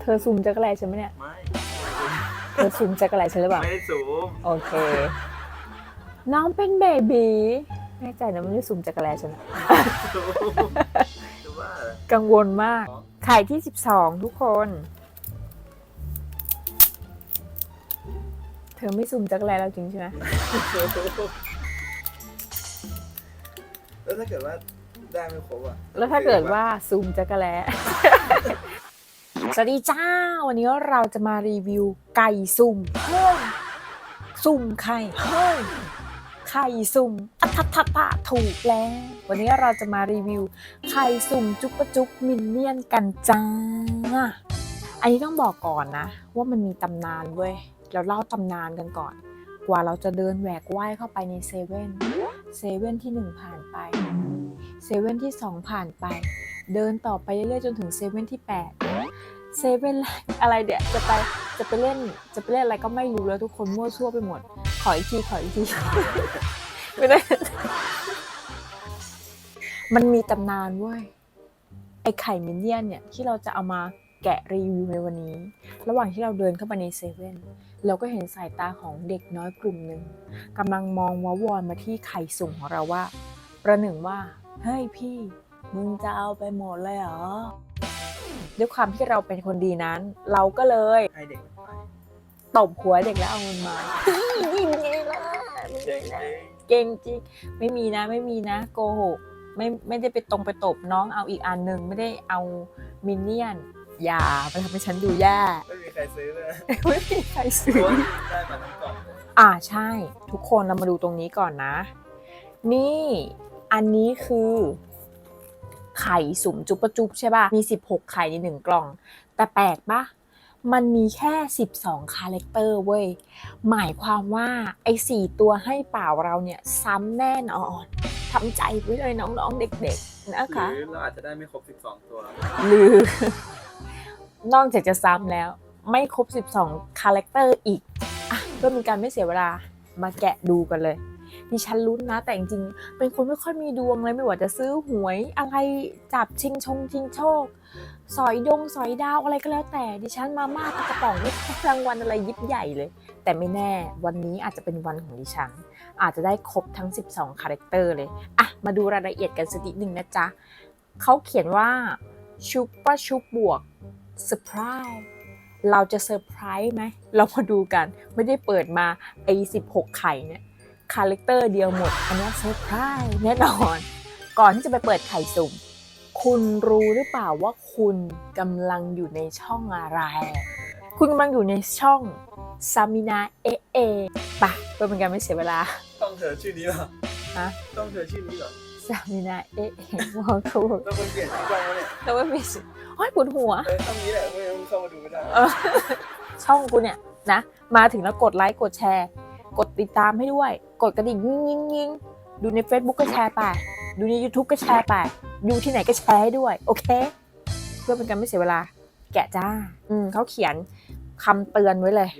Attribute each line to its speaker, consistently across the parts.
Speaker 1: เธอซูมจักรแลฉันไหมเนี่ย
Speaker 2: ไม่
Speaker 1: เธอซูมจักรแลฉันหรือเปล่า
Speaker 2: ไม่ได้สูง
Speaker 1: โอเค น้องเป็นเบบีแน่ใจนะมันไม่ได้ซูมจักรแลฉันอะ
Speaker 2: สูงจะว่าเหรอ
Speaker 1: กังวลมากไข่ที่ 12 ทุกคน เธอไม่ซูมจักรแลเราจริงใช่ไหม
Speaker 2: แล้วถ้าเกิดว่าได้ไม่ครบอะ
Speaker 1: แล้วถ้าเกิดว่าซูมจักรแล สวัสดีจ้า วันนี้เราจะมารีวิวไก่สุ่มเฮ้ยสุ่มไข่เฮ้ยไข่สุ่มอัททะทะถูกแล้ว วันนี้เราจะมารีวิวไข่สุ่มจุกปะจุกมินเนี่ยนกันจ้า อันนี้ต้องบอกก่อนนะ ว่ามันมีตำนานเว้ย เราเล่าตำนานกันก่อน กว่าเราจะเดินแหวกว่ายเข้าไปในเซเว่นเซเว่นที่หนึ่งผ่านไปเซเว่นที่สองผ่านไปเดินต่อไปเรื่อยๆจนถึงเซเว่นที่แปด เซเว่นอะไรเดี๋ยวจะไปจะไปเล่นจะไปเล่นอะไรก็ไม่รู้แล้วทุกคนมั่วซั่วไปหมด ขออีกทีขออีกทีไม่ได้ มันมีตำนานเว้ยไอไข่มินเนี่ยนเนี่ยที่เราจะเอามาแกะรีวิวในวันนี้ ระหว่างที่เราเดินเข้าไปในเซเว่นเราก็เห็นสายตาของเด็กน้อยกลุ่มหนึ่งกำลังมองวาวอนมาที่ไข่สุ่มของเราว่า ประหนึ่งว่า เฮ้ยพี่ มึงจะเอาไปหมดเลยเหรอ ด้วยความที่เราเป็นคนดีนั้น เราก็เลย
Speaker 2: ให้เด็กมันไป
Speaker 1: ตบหัวเด็กแล้วเอาเงินมา ยิงไงล่ะมึง
Speaker 2: เด็
Speaker 1: เลยนะ
Speaker 2: ก
Speaker 1: เก่งจริงไม่มีนะไม่มีนะโกหกไม่ไม่ได้ไปตรงไปตบน้องเอาอีกอันหนึ่งไม่ได้เอามินเนี่ยน อย่าไปทำให้ฉันดูแย่
Speaker 2: ไม่มีใครซื้อเลย
Speaker 1: ไม่มีใคร
Speaker 2: เพ
Speaker 1: ซื้อ
Speaker 2: ราะว่าได้มาทั้งกล่องเลย
Speaker 1: อ่าใช่ ทุกคนเรามาดูตรงนี้ก่อนนะ นี่อันนี้คือ ไข่สุ่มจุบปะจุบใช่ป่ะ มี 16 ไข่ในหนึ่งกล่อง แต่แปลกปะมันมีแค่ 12 คาแรคเตอร์เว้ย หมายความว่าไอ้สี่ตัวให้เปล่าเราเนี่ยซ้ำแน่นอนทำใจไว้เลยน้องๆเด็กๆนะคะ
Speaker 2: หรือเราอาจจะได้ไม่ครบ 12 ตัว
Speaker 1: หรือ นอกจากจะซ้ำแล้ว ไม่ครบ 12 คาแรคเตอร์อีก อะเพื่อเป็นการไม่เสียเวลามาแกะดูกันเลย ดิฉันลุ้นนะ แต่จริงๆเป็นคนไม่ค่อยมีดวงเลยไม่ว่าจะซื้อหวยอะไรจับชิงชงชิงโชค สอยดงสอยดาวอะไรก็แล้วแต่ดิฉันมาม่าปลากระป๋องไม่รางวัลอะไรยิบใหญ่เลย แต่ไม่แน่วันนี้อาจจะเป็นวันของดิฉัน อาจจะได้ครบทั้ง 12 คาแรคเตอร์เลยอะมาดูรายละเอียดกันสักนิดหนึ่งนะจ๊ะเขาเขียนว่าชุบปะชุบบวกเซอร์ไพรส์เราจะเซอร์ไพรส์ไหม เรามาดูกัน ไม่ได้เปิดมาไอ้16 ไข่เนี่ย คาแรคเตอร์เดียวหมด อันนี้เซอร์ไพรส์แน่นอน ก่อนที่จะไปเปิดไข่สุ่ม คุณรู้หรือเปล่าว่าคุณกำลังอยู่ในช่องอะไร คุณกำลังอยู่ในช่องซามินาเอะเอะปะเพื่อเป็นการไม่เสียเวลา
Speaker 2: ต้องเธอชื่อนี้เหรอ
Speaker 1: ฮะ
Speaker 2: ต้องเธอชื่อนี้เหรอ
Speaker 1: ซามินาเอะเอะมองเขา
Speaker 2: ต้องคนเปลี่ยนชื่อกล้องแล้วเนี่ย
Speaker 1: แล้วไม่มีสิโอ้ยปวดหัว
Speaker 2: เออต้องนี้แหละไม่งั้นมึงเข้ามาดูไม่ได้
Speaker 1: เออช่องกูเนี่ยนะ มาถึงแล้วกดไลค์กดแชร์ กดติดตามให้ด้วย กดกระดิ่งยิงยิงยิงดูใน Facebook ก็แชร์ไป ดูใน YouTube ก็แชร์ไปดูที่ไหนก็แชร์ให้ด้วย โอเค เพื่อเป็นการไม่เสียเวลา แกะจ้า อืมเขาเขียนคำเตือนไว้เลย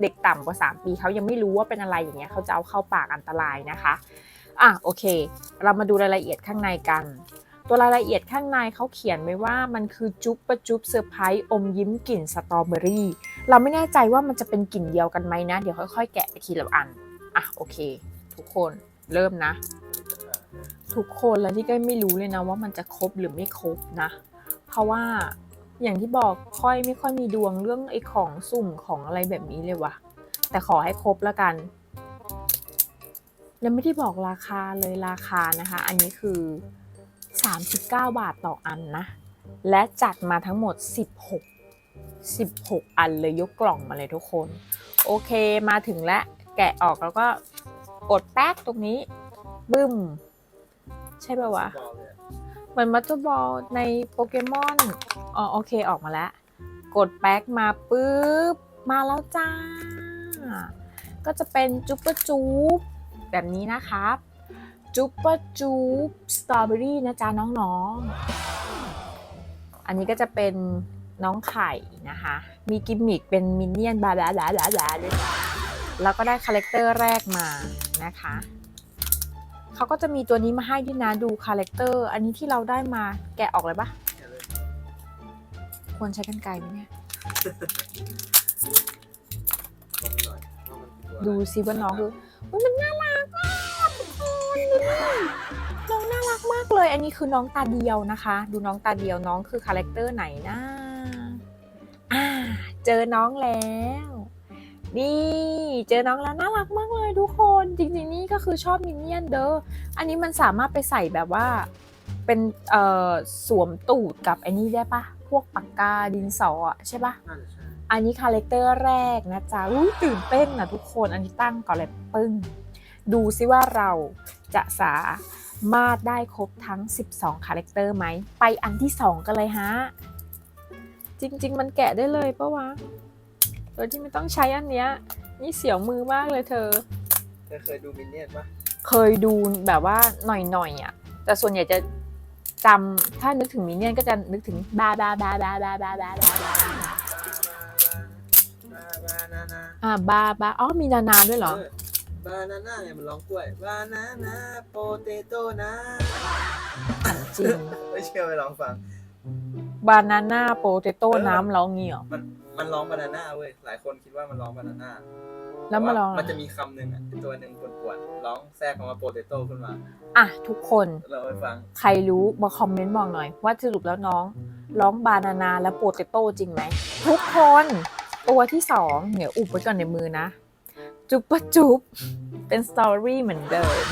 Speaker 1: เด็กต่ำกว่า 3 ปีเขายังไม่รู้ว่าเป็นอะไรอย่างเงี้ยเขาจะเอาเข้าปากอันตรายนะคะ อะโอเค เรามาดูรายละเอียดข้างในกัน ตัวรายละเอียดข้างในเขาเขียนไว้ว่ามันคือจุ๊บประจุ๊บเซอร์ไพรส์อมยิ้มกลิ่นสตรอเบอรี่ เราไม่แน่ใจว่ามันจะเป็นกลิ่นเดียวกันไหมนะ เดี๋ยวค่อยๆ แกะไปทีละอัน อะโอเค ทุกคนเริ่มนะ ทุกคนแล้วที่ก็ไม่รู้เลยนะว่ามันจะครบหรือไม่ครบนะ เพราะว่าอย่างที่บอกค่อยไม่ค่อยมีดวงเรื่องไอ้ของสุ่มของอะไรแบบนี้เลยว่ะ แต่ขอให้ครบแล้วกันยังไม่ได้บอกราคาเลยราคานะคะ อันนี้คือ 39 บาทต่ออันนะ และจัดมาทั้งหมด 16 16 อันเลยยกกล่องมาเลยทุกคน โอเคมาถึงแล้วแกะออกแล้วก็กดแป๊กตรงนี้ บึ้ม ใช่ป่าวะ
Speaker 2: เห
Speaker 1: มือนมัตเตอร์บอลในโปเกมอนอ๋อโอเคออกมาแล้ว กดแป๊กมาปุ๊บ มาแล้วจ้า ก็จะเป็นจุ๊บะจุ๊บแบบนี้นะครับจุ๊บปะจุ๊บสตรอเบอรี่นะจ๊ะน้องๆ อันนี้ก็จะเป็น น้องไข่นะคะ มีกิมมิคเป็นมินเนี่ยนบาบลาบลาบลาบาด้วยแล้วก็ได้คาแรคเตอร์แรกมานะคะเขาก็จะมีตัวนี้มาให้ด้วยนะดูคาแรคเตอร์ อันนี้ที่เราได้มาแกะออกเลยปะควรใช้กันไกลไหมเนี่ย ดูซิว่าน้องคืออมันน่ารักอะทุกคนดูน้องน่ารักมากเลย อันนี้คือน้องตาเดียวนะคะ ดูน้องตาเดียวน้องคือคาแรคเตอร์ไหนนะอ่า เจอน้องแล้ว นี่ เจอน้องแล้วน่ารักมากเลยทุกคนจริงๆนี่ก็คือชอบมินเนี่ยนเด้ออันนี้มันสามารถไปใส่แบบว่าเป็นเอ่อสวมตูดกับไอ้นี่ได้ปะพวกปากกาดินสออะใช่ปะอันนี้คาแรคเตอร์แรกนะจ๊ะอุ้ยตื่นเต้นนะทุกคนอันนี้ตั้งก่อนเลยปึ้ง ดูซิว่าเราจะสามารถได้ครบทั้ง 12 คาแรคเตอร์ไหม ไปอันที่ 2 กันเลยฮะ จริง ๆ มันแกะได้เลยปะวะ โดยที่ไม่ต้องใช้อันเนี้ย นี่เสียวมือมากเลยเธอ
Speaker 2: เธอเคยดูมินเนี่ยนปะ
Speaker 1: เคยดูแบบว่าหน่อยๆอะ แต่ส่วนใหญ่จะจำถ้านึกถึงมินเนี่ยนก็จะนึกถึงบาบาบาบาบาบาบาบา
Speaker 2: บาบานานา
Speaker 1: อ่าบาบาอ๋อมีนานาด้วยเหรอ
Speaker 2: บานาน่าเนี่ยมันร้องกล้วยบานาน่าโปเตโต้นะ
Speaker 1: จริง
Speaker 2: ไม่เชื่อไปลองฟัง
Speaker 1: บานาน่าโปเตโต้น้ำร้องงี้เหรอ
Speaker 2: มันมันร้องบานาน่าเว้ยหลายคนคิดว่ามันร้องบานาน่า
Speaker 1: แล้วมาลอง
Speaker 2: มันจะมีคำหนึ่งอะตัวหนึ่งปวดๆร้องแทรกคำว่าโปเตโต้ขึ้นมา
Speaker 1: อะทุกคน
Speaker 2: เราไปฟัง
Speaker 1: ใครรู้มาคอมเมนต์บอกหน่อย ว่าสรุปแล้วน้องร้องบานานาและโปเตโต้จริงไหม ทุกคนตัวที่สองเดี๋ยวอุบไว้ก่อนในมือนะ จุบปะจุบเป็นสตอรี่เหมือนเดิม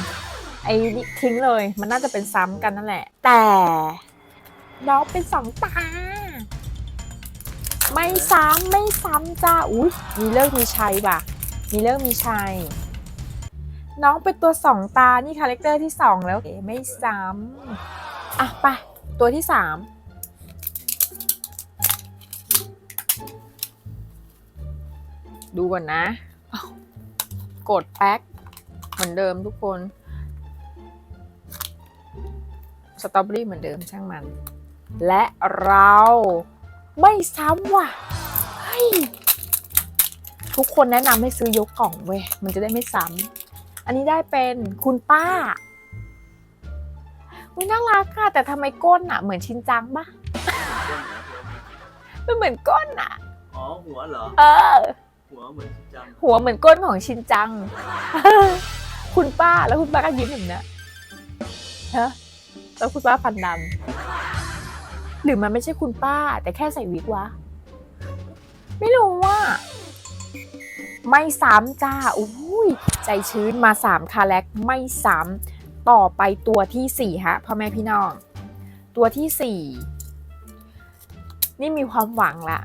Speaker 1: ไอ้นี่ทิ้งเลยมันน่าจะเป็นซ้ำกันนั่นแหละ แต่ น้องเป็นสองตา ไม่ซ้ำไม่ซ้ำจ้าอุ้ยมีเลิกมีชัยว่ะ มีเลิกมีชัย น้องเป็นตัวสองตา นี่คาแรคเตอร์ที่สองแล้วเอ๋ไม่ซ้ำอะไปตัวที่สามดูก่อนนะ กดแป๊ก เหมือนเดิมทุกคน สตรอเบอรี่เหมือนเดิมช่างมัน และเราไม่ซ้ำว่ะเฮ้ยทุกคนแนะนำให้ซื้อยกกล่องเว้ยมันจะได้ไม่ซ้ำอันนี้ได้เป็นคุณป้าอุ้ยน่ารักค่ะแต่ทำไมก้นอะเหมือนชินจังปะมันเหมือนก้นอะ
Speaker 2: อ๋อหัวเหรอ
Speaker 1: เออ
Speaker 2: หัวเหมือนชินจัง
Speaker 1: หัวเหมือนก้นของชินจัง คุณป้าแล้วคุณป้าก็ยิ้มแบบเนี้ยฮะแล้วคุณป้าฟันดำ หรือมันไม่ใช่คุณป้า แต่แค่ใส่วิกวะ ไม่รู้ว่า ไม่ซ้ำจ้าอุ้ยใจชื้นมาสามคาแรคไม่ซ้ำต่อไปตัวที่สี่ฮะพ่อแม่พี่น้อง ตัวที่สี่นี่มีความหวังละ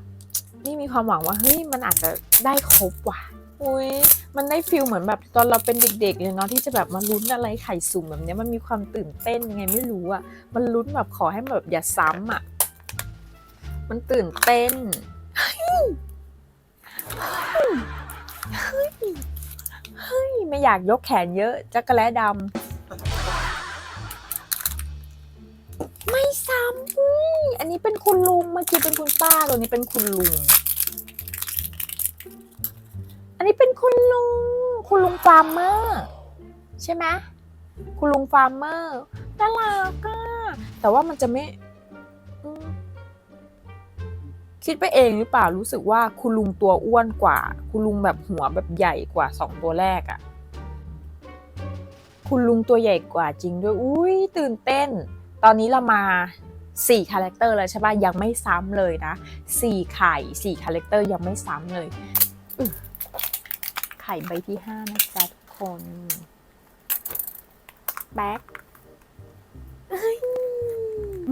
Speaker 1: นี่มีความหวังว่าเฮ้ยมันอาจจะได้ครบว่ะอุ้ย มันได้ฟิลเหมือนแบบตอนเราเป็นเด็กๆเลยเนาะที่จะแบบมาลุ้นอะไรไข่สุ่มแบบเนี้ยมันมีความตื่นเต้นยังไงไม่รู้อะมันลุ้นแบบขอให้แบบอย่าซ้ำอะมันตื่นเต้นเฮ้ยเฮ้ยเฮ้ยไม่อยากยกแขนเยอะจักระแล้ดำไม่ซ้ำอันนี้เป็นคุณลุงเมื่อกี้เป็นคุณป้าตัวนี้เป็นคุณลุง นนี้เป็นคุณลุง คุณลุงฟาร์มเมอร์ใช่ไหมคุณลุงฟาร์มเมอร์น่ารักอะแต่ว่ามันจะไม่ คิดไปเองหรือเปล่ารู้สึกว่าคุณลุงตัวอ้วนกว่า คุณลุงแบบหัวแบบใหญ่กว่าสองตัวแรกอะคุณลุงตัวใหญ่กว่าจริงด้วยอุ้ยตื่นเต้น ตอนนี้เรามาสี่คาแรคเตอร์แล้วใช่ปะยังไม่ซ้ำเลยนะสี่ไข่สี่คาแรคเตอร์ยังไม่ซ้ำเลย ไข่ใบที่ห้านะจ๊ะทุกคนแบ็ค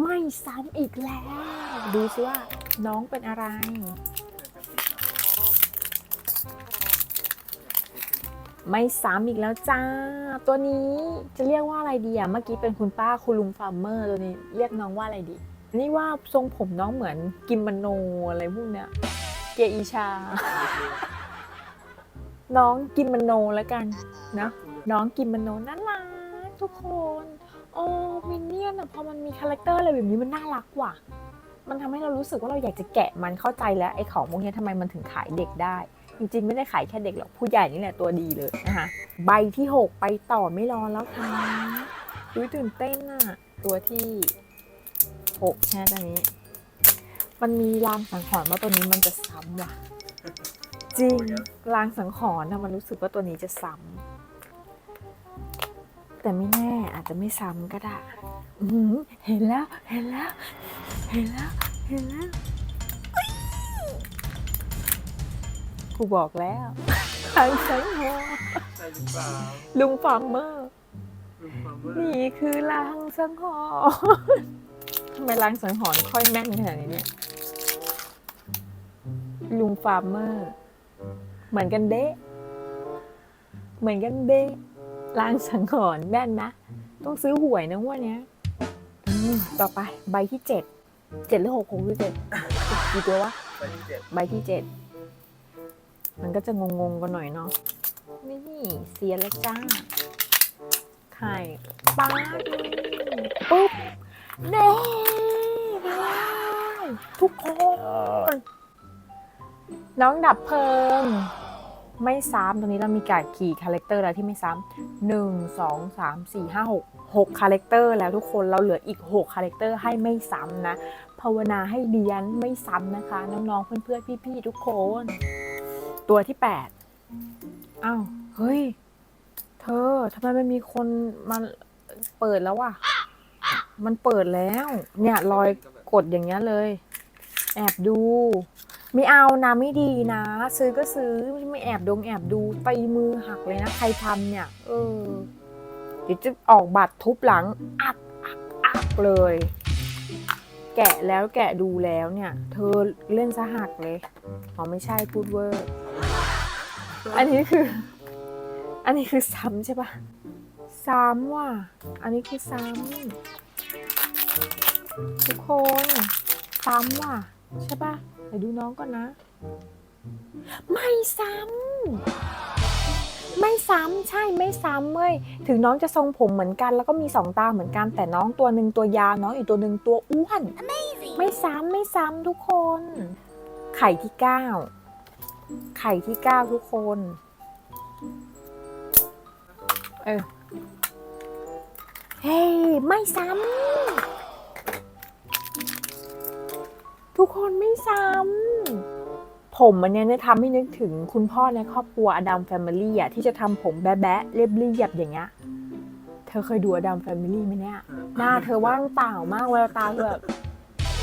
Speaker 1: ไม่ซ้ำอีกแล้ว ดูสิว่าน้องเป็นอะไร ไม่ซ้ำอีกแล้วจ้า ตัวนี้จะเรียกว่าอะไรดีอะ เมื่อกี้เป็นคุณป้าคุณลุงฟาร์มเมอร์ตัวนี้ เรียกน้องว่าอะไรดี นี่ว่าทรงผมน้องเหมือนกิมมโนอะไรพวกเนี้ย เกอีชา น้องกิมมโนแล้วกันนะน้องกิมมโนน่ารักทุกคนโอ้มินเนี่ยนอะพอมันมีคาแรคเตอร์อะไรแบบนี้มันน่ารักว่ะ มันทำให้เรารู้สึกว่าเราอยากจะแกะมันเข้าใจแล้วไอ้ของพวกนี้ทำไมมันถึงขายเด็กได้ จริงๆ ไม่ได้ขายแค่เด็กหรอกผู้ใหญ่นี่แหละตัวดีเลยนะคะใบที่ 6 ไปต่อไม่รอแล้วค่ะอุ้ยตื่นเต้นอะตัวที่6ใช่ตอนนี้ มันมีลางสังหรณ์ว่าตัวนี้มันจะซ้ำว่ะ จริงลางสังหรณ์นะมันรู้สึกว่าตัวนี้จะซ้ำแต่ไม่แน่อาจจะไม่ซ้ำก็ได้อื้อหือเห็นแล้วเห็นแล้ว เห็นแล้ว เห็นแล้วอุ๊ยกูบอกแล้วลางสังหรณ์
Speaker 2: ใช่หรือเปล่า
Speaker 1: ลุงฟาร์มเมอร์
Speaker 2: ลุงความเมื่อ
Speaker 1: นี่คือลางสังหรณ์ทำไมลางสังหรณ์ค่อยแม่นขนาดนี้เนี่ยลุงฟาร์มเมอร์ เหมือนกันเด้เหมือนกันเด้ลางสังหรณ์แม่นนะ ต้องซื้อหวยนะงวันนี้ยอืมต่อไปใบที่เจ็ดเจ็ดหรือหกหกหรือเจ็ดกี่ตัววะ
Speaker 2: ไปที่เจ็ด
Speaker 1: ใบที่เจ็ดมันก็จะงงๆกันหน่อยเนาะนี่เสียแล้วจ้าไข่ปลาปุ๊บเน่ว้าวทุกคน น้องดับเพลิง ไม่ซ้ำตรงนี้เรามีการขี่คาแรคเตอร์แล้วที่ไม่ซ้ำหนึ่งสองสามสี่ห้าหกหกคาแรคเตอร์แล้วทุกคนเราเหลืออีกหกคาแรคเตอร์ให้ไม่ซ้ำนะภาวนาให้เรียนไม่ซ้ำนะคะ น้องๆ เพื่อนๆ พี่ๆ ทุกคน ตัวที่8อ้าว เฮ้ย เธอทำไมมันมีคนมาเปิดแล้ววะมันเปิดแล้ว เนี่ยรอยกดอย่างเงี้ยเลย แอบดู ไม่เอานะไม่ดีนะ ซื้อก็ซื้อไม่แอบดงแอบดูตีมือหักเลยนะ ใครทำเนี่ย เออเดี๋ยวจะออกบัตรทุบหลังอักอักอักเลย แกะแล้วแกะดูแล้วเนี่ย เธอเล่นสหักเลยอ๋อไม่ใช่พูดเวอร์อันนี้คือ อันนี้คือซ้ำใช่ปะซ้ำว่ะอันนี้คือซ้ำทุกคนซ้ำว่ะใช่ปะ เดี๋ยวดูน้องก่อนนะ ไม่ซ้ำไม่ซ้ำใช่ไม่ซ้ำเว้ยถึงน้องจะทรงผมเหมือนกัน แล้วก็มีสองตาเหมือนกันแต่น้องตัวหนึ่งตัวยาวน้องอีกตัวหนึ่งตัวอ้วนไม่ซ้ำไม่ซ้ำทุกคน ไข่ที่เก้าไข่ที่เก้าทุกคน เออเฮ้ยไม่ซ้ำ ทุกคนไม่ซ้ำ ผมอันเนี้ยเนี่ยทำให้นึกถึงคุณพ่อในครอบครัวอดัมแฟมิลี่อะที่จะทำผมแบ๊ะๆเรียบเรียบๆอย่างเงี้ย เธอเคยดูอดัมแฟมิลี่ไหมเนี่ย หน้าเธอว่างเปล่ามากเวลาตาเธอแบบ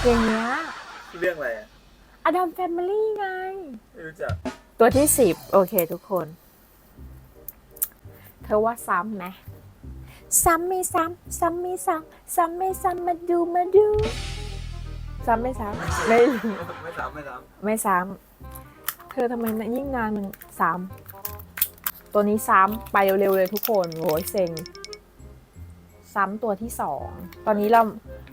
Speaker 1: อย่างเงี้ย
Speaker 2: เรื่องอะไรอะ
Speaker 1: อดัมแฟมิลี่ไง
Speaker 2: ไม่รู้จัก
Speaker 1: ตัวที่สิบโอเคทุกคน เธอว่าซ้ำไหมซ้ำไม่ซ้ำซ้ำไม่ซ้ำซ้ำไม่ซ้ำมาดูมาดู ซ้ำไม่ซ้ำไม่
Speaker 2: ไม่สามไม่สาม
Speaker 1: ไม่ซ้ำเธอทำไมนะยิ่งนานมันซ้ำตัวนี้ซ้ำไปเร็วๆเลยทุกคนโหยเซ็งซ้ำตัวที่สองตอนนี้เรา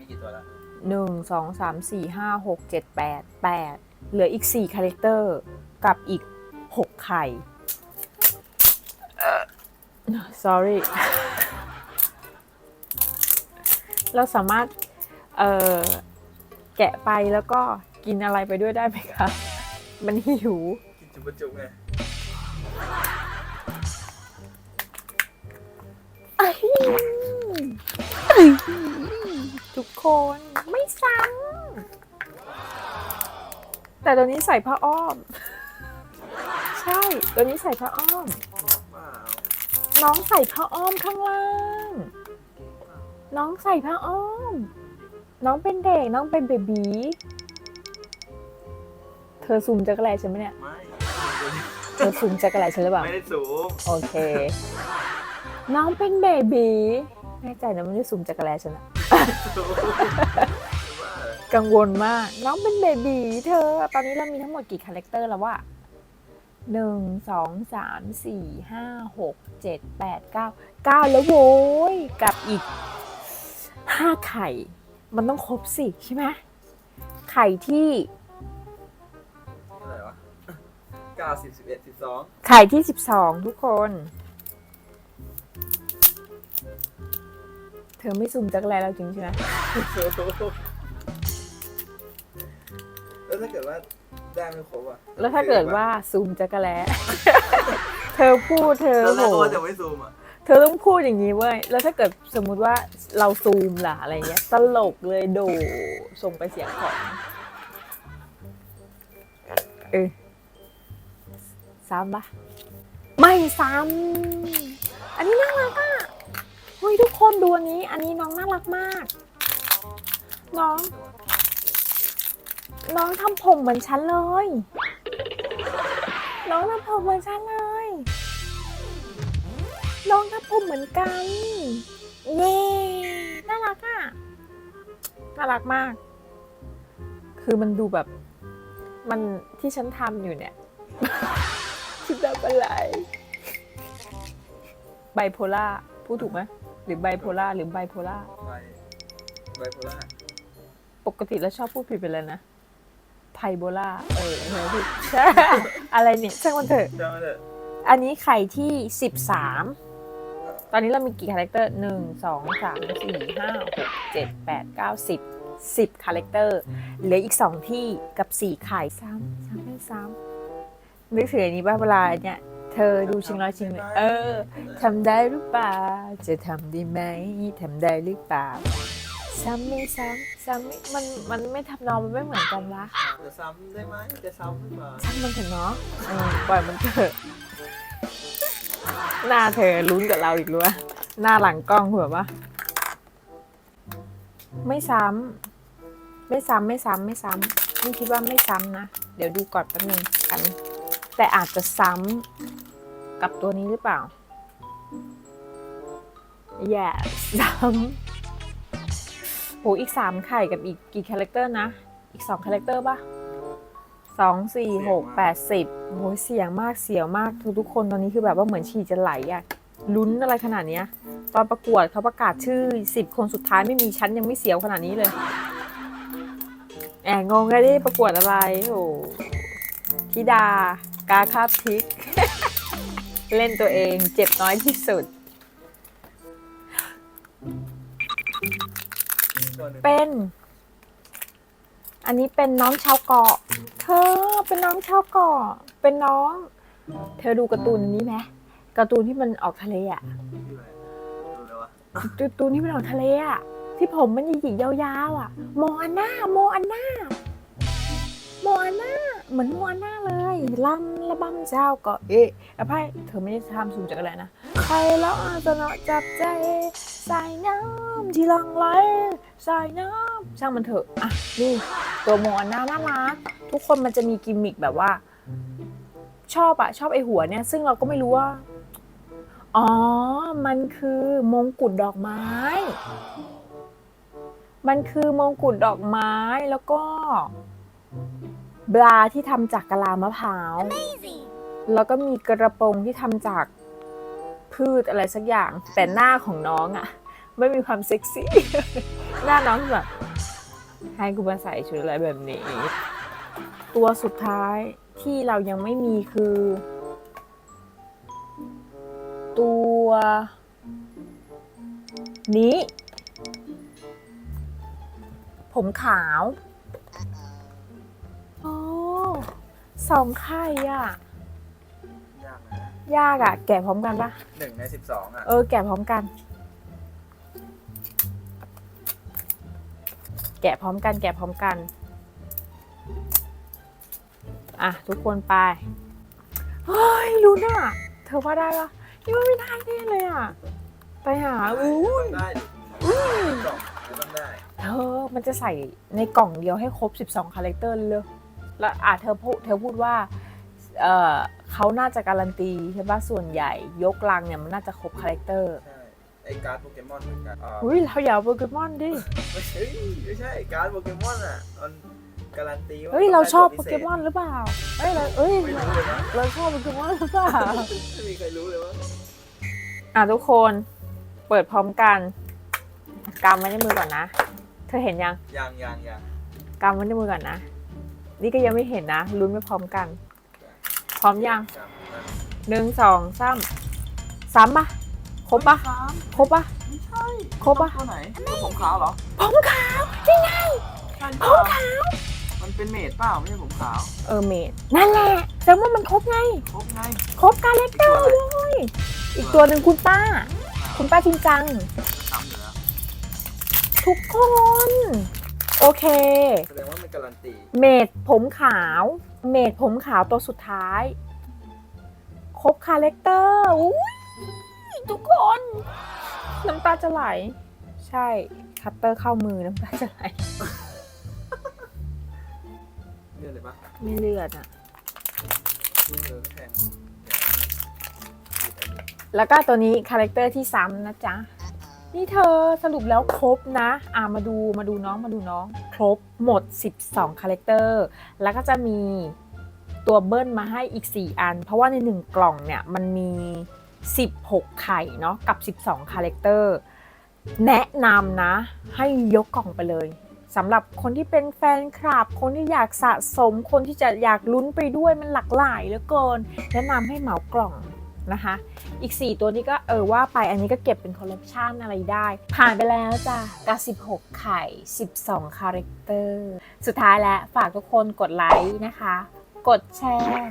Speaker 2: มีกี่ตัวละ
Speaker 1: หนึ่งสองสามสี่ห้าหกเจ็ดแปดแปดเหลืออีกสี่คาแรคเตอร์กับอีกหกไข่เอ่อ sorry เราสามารถ เอ่อ แกะไปแล้วก็กินอะไรไปด้วยได้ไหมคะ มันหิว
Speaker 2: กินจุบะจุบไง
Speaker 1: ทุกคนไม่ซ้ำแต่ตัวนี้ใส่ผ้าอ้อม ใช่ ตัวนี้ใส่ผ้าอ้อม
Speaker 2: ว้าว
Speaker 1: น้องใส่ผ้าอ้อมข้างล่าง น้องใส่ผ้าอ้อม น้องเป็นเด็กน้องเป็นเบบีเธอซูมจักรแลฉันไหมเนี่ย
Speaker 2: ไม่
Speaker 1: เธอซูมจักรแลฉันหรือเปล่า
Speaker 2: ไม่ได้สูง
Speaker 1: โอเค น้องเป็นเบบีแน่ใจนะไม่ได้ซูมจักรแลฉันอะ
Speaker 2: สูงว่า
Speaker 1: กังวลมาก น้องเป็นเบบีเธอ ตอนนี้เรามีทั้งหมดกี่คาแรคเตอร์แล้ววะหนึ่งสองสามสี่ห้าหกเจ็ดแปดเก้าเก้าแล้วโว้ย กับอีกห้าไข่ มันต้องครบสิใช่ไหมไข่ที่
Speaker 2: อะไรวะเก้าสิบสิบเอ็ดสิบสอง
Speaker 1: ไข่ที่สิบสองทุกคน เธอไม่ซุ่มจักรแลเราจริงใช่ไหม
Speaker 2: แล้วถ้าเกิดว่าได้ไม่ครบอะ
Speaker 1: แล้วถ้าเกิดว่าซูมจักรแล เธอพูดเธอ
Speaker 2: แล้ว
Speaker 1: โห
Speaker 2: ถ้าว่าจะไม่ซูมอะ
Speaker 1: เธอต้องพูดอย่างนี้เว้ย แล้วถ้าเกิดสมมุติว่าเราซูมล่ะอะไรเงี้ย ตลกเลยโดส่งไปเสียงของเออซ้ำปะไม่ซ้ำ อันนี้น่ารักอะเฮ้ยทุกคนดูอันนี้ อันนี้น้องน่ารักมาก น้อง น้องทำผมเหมือนฉันเลย น้องทำผมเหมือนฉันเลย น้องทำผมเหมือนกัน เย้น่ารักอะน่ารักมาก คือมันดูแบบ มันที่ฉันทำอยู่เนี่ยคิดแบบอะไรไบโพล่าพูดถูกไหมหรือไบโพล่าหรือไบโพล่า
Speaker 2: ไบไบโพล่า
Speaker 1: ปกติแล้วชอบพูดผิดไปเลยนะไพโบล่าเออเออผิดใช่อะไรเนี่ยช่างมันเถอะ
Speaker 2: เจ้าเถอะ
Speaker 1: อันนี้ไข่ที่สิบสาม ตอนนี้เรามีกี่คาแรคเตอร์หนึ่งสองสามสี่ห้าหกเจ็ดแปดเก้าสิบสิบคาแรคเตอร์เหลืออีกสองที่กับสี่ไข่ซ้ำซ้ำไม่ซ้ำนึกถึงอันนี้ป่ะเวลาเนี่ยเธอดูชิงร้อยชิงเลยเออทำได้หรือเปล่าจะทำได้ไหมทำได้หรือเปล่าซ้ำไม่ซ้ำซ้ำไม่มันมันไม่ทำนองมันไม่เหมือนกันวะ
Speaker 2: จะซ้ำได้ไหมจะซ้ำหรือเปล่า
Speaker 1: ช่างมันเถอะเนาะเออปล่อยมันเถอะ หน้าเธอลุ้นกับเราอีกรู้ปะหน้าหลังกล้องเผื่อปะไม่ซ้ำ ไม่ซ้ำ ไม่ซ้ำ ไม่ซ้ำนี่คิดว่าไม่ซ้ำนะ เดี๋ยวดูก่อนแป๊บนึงกัน แต่อาจจะซ้ำกับตัวนี้หรือเปล่าอย่ซ้ำโหอีกสามไข่กับอีกกี่คาแรคเตอร์นะ อีกสองคาแรคเตอร์ปะ สองสี่หกแปดสิบโอ้ยเสียงมากเสียวมากทุกทุกๆคนตอนนี้คือแบบว่าเหมือนฉี่จะไหลอะลุ้นอะไรขนาดเนี้ย ตอนประกวดเขาประกาศชื่อสิบคนสุดท้ายไม่มีชั้นยังไม่เสียวขนาดนี้เลย แอบงงเลยดิประกวดอะไรโอ้ธิดา กาคาบทิก เล่นตัวเองเจ็บน้อยที่สุด
Speaker 2: ตัวหนึ่ง
Speaker 1: เป็น อันนี้เป็นน้องชาวเกาะ เธอเป็นน้องชาวเกาะ เป็นน้อง เธอดูการ์ตูนอันนี้ไหมการ์ตูนที่มันออกทะเลอะ
Speaker 2: ชื่ออะ
Speaker 1: การ์ตูนที่มันออกทะเลอะที่ผมมันหยิกๆยาวๆอะโมอาน่าโมอาน่า มอาน่าเหมือนโมอาน่าเลยลำระบำเจ้าเกาะเอ๊ะอภัยเธอไม่ได้ทำสูงจากอะไรนะใครแล้วอาจจะเนาะจับใจ สายน้ำที่หลังไหลสายน้ำช่างมันเถอะอะนี่ตัวโมอาน่าน่ารักทุกคนมันจะมีกิมมิคแบบว่า ชอบอะชอบไอหัวเนี่ย ซึ่งเราก็ไม่รู้ว่า อ๋อ มันคือมงกุฎดอกไม้ มันคือมงกุฎดอกไม้แล้วก็ บราที่ทำจากกะลามะพร้าว แล้วก็มีกระโปรงที่ทำจากพืชอะไรสักอย่าง แต่หน้าของน้องอะไม่มีความเซ็กซี่ หน้าน้องคือแบบให้กูมาใส่ชุดอะไรแบบนี้ ตัวสุดท้ายที่เรายังไม่มีคือ ตัว นี้ ผมขาว สองไข่อะ
Speaker 2: ยากนะ
Speaker 1: ยากอะ แกะพร้อมกันปะ
Speaker 2: หนึ่งในสิบสองอะ
Speaker 1: เออ แกะพร้อมกัน แกะพร้อมกัน แกะพร้อมกัน อะ ทุกคนไป เฮ้ยรู้น่ะ เธอว่าได้ปะนี่ว่าไม่ได้แน่เลยอะ ไปหาอู้ย
Speaker 2: ได้ดิสองต้องได้
Speaker 1: เธอมันจะใส่ในกล่องเดียวให้ครบ 12 คาแรคเตอร์เลย แล้วอะเธอพูดเธอพูดว่าเออเขาน่าจะการันตีใช่ปะส่วนใหญ่ยกลังเนี่ยมันน่าจะครบคาแรคเตอร์
Speaker 2: ใช่ไอ้การ์ดโปเกมอนเหมือนกันอ่า
Speaker 1: อุ้ยเราอย่าเอาโปเกมอนดิ
Speaker 2: ไม่ใช่ไม่ใช่การ์ดโปเกมอนอะมันการันตีว่า
Speaker 1: เฮ้ยเราชอบ
Speaker 2: ต้
Speaker 1: โป
Speaker 2: งได้
Speaker 1: เกมอนหรือเปล่าเฮ้ยเราเอ้ย
Speaker 2: ไม่รู้เลยนะ
Speaker 1: เราชอบโปเกมอนหรือเปล่า
Speaker 2: ไม่มีใครรู้เลยว่า
Speaker 1: อะทุกคนเปิดพร้อมกันกำไว้ในมือก่อนนะ เธอเห็นยัง
Speaker 2: ยังยังยัง
Speaker 1: กำไว้ในมือก่อนนะ นี่ก็ยังไม่เห็นนะลุ้นไปพร้อมกัน พร้อมยัง
Speaker 2: จำนะ
Speaker 1: หนึ่งสองสามสามปะครบปะ
Speaker 2: สาม
Speaker 1: ครบปะ
Speaker 2: ไม่ใช่
Speaker 1: ครบปะ
Speaker 2: ตัวไหนตัวผมขาวเหรอ
Speaker 1: ผมขาวนี่ไง
Speaker 2: ใช่หรือ
Speaker 1: ผ
Speaker 2: เป
Speaker 1: ม
Speaker 2: ล่า
Speaker 1: ขาว
Speaker 2: มันเป็นเมดเปล่าไม่ใช่ผมขาว
Speaker 1: เออเมดนั่นแหละแสดงว่ามันครบไง
Speaker 2: ครบไง
Speaker 1: ครบการเลกเตอร์เลยอีกตัวหนึ่งคุณป้า คุณป้าจริงจัง
Speaker 2: ทำอยู่แล้ว
Speaker 1: ทุกคน โอเค
Speaker 2: แสดงว่ามันการันตี
Speaker 1: เมดผมขาว เมดผมขาวตัวสุดท้าย ครบคาแรคเตอร์อุ้ยทุกคน น้ำตาจะไหล ใช่ คัตเตอร์เข้ามือน้ำตาจะไหล
Speaker 2: เรื่องอะไรปะ
Speaker 1: ไม่เลือดอะ
Speaker 2: เออแข่ง
Speaker 1: แล้วก็ตัวนี้คาแรคเตอร์ที่ซ้ำนะจ๊ะ นี่เธอสรุปแล้วครบนะ อ่ามาดูมาดูน้องมาดูน้อง ครบหมด 12 คาแรคเตอร์ แล้วก็จะมีตัวเบิ้ลมาให้อีก 4 อัน เพราะว่าใน 1 กล่องเนี่ยมันมี 16 ไข่เนาะกับ 12 คาแรคเตอร์ แนะนำนะ ให้ยกกล่องไปเลยสำหรับคนที่เป็นแฟนคลับ คนที่อยากสะสม คนที่จะอยากลุ้นไปด้วยมันหลากหลายเหลือเกิน แนะนำให้เหมากล่อง นะคะ อีก 4 ตัวนี้ก็เออว่าไปอันนี้ก็เก็บเป็นคอลเลกชันอะไรได้ ผ่านไปแล้วจ้ะกับ16 ไข่ 12 คาแรคเตอร์ สุดท้ายแล้วฝากทุกคนกดไลค์นะคะ กดแชร์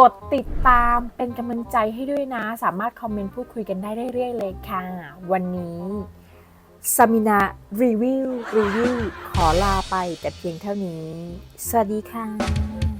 Speaker 1: กดติดตามเป็นกำลังใจให้ด้วยนะ สามารถคอมเมนต์พูดคุยกันได้เรื่อยๆเลยค่ะ วันนี้สมินารีวิวรีวิวขอลาไปแต่เพียงเท่านี้ สวัสดีค่ะ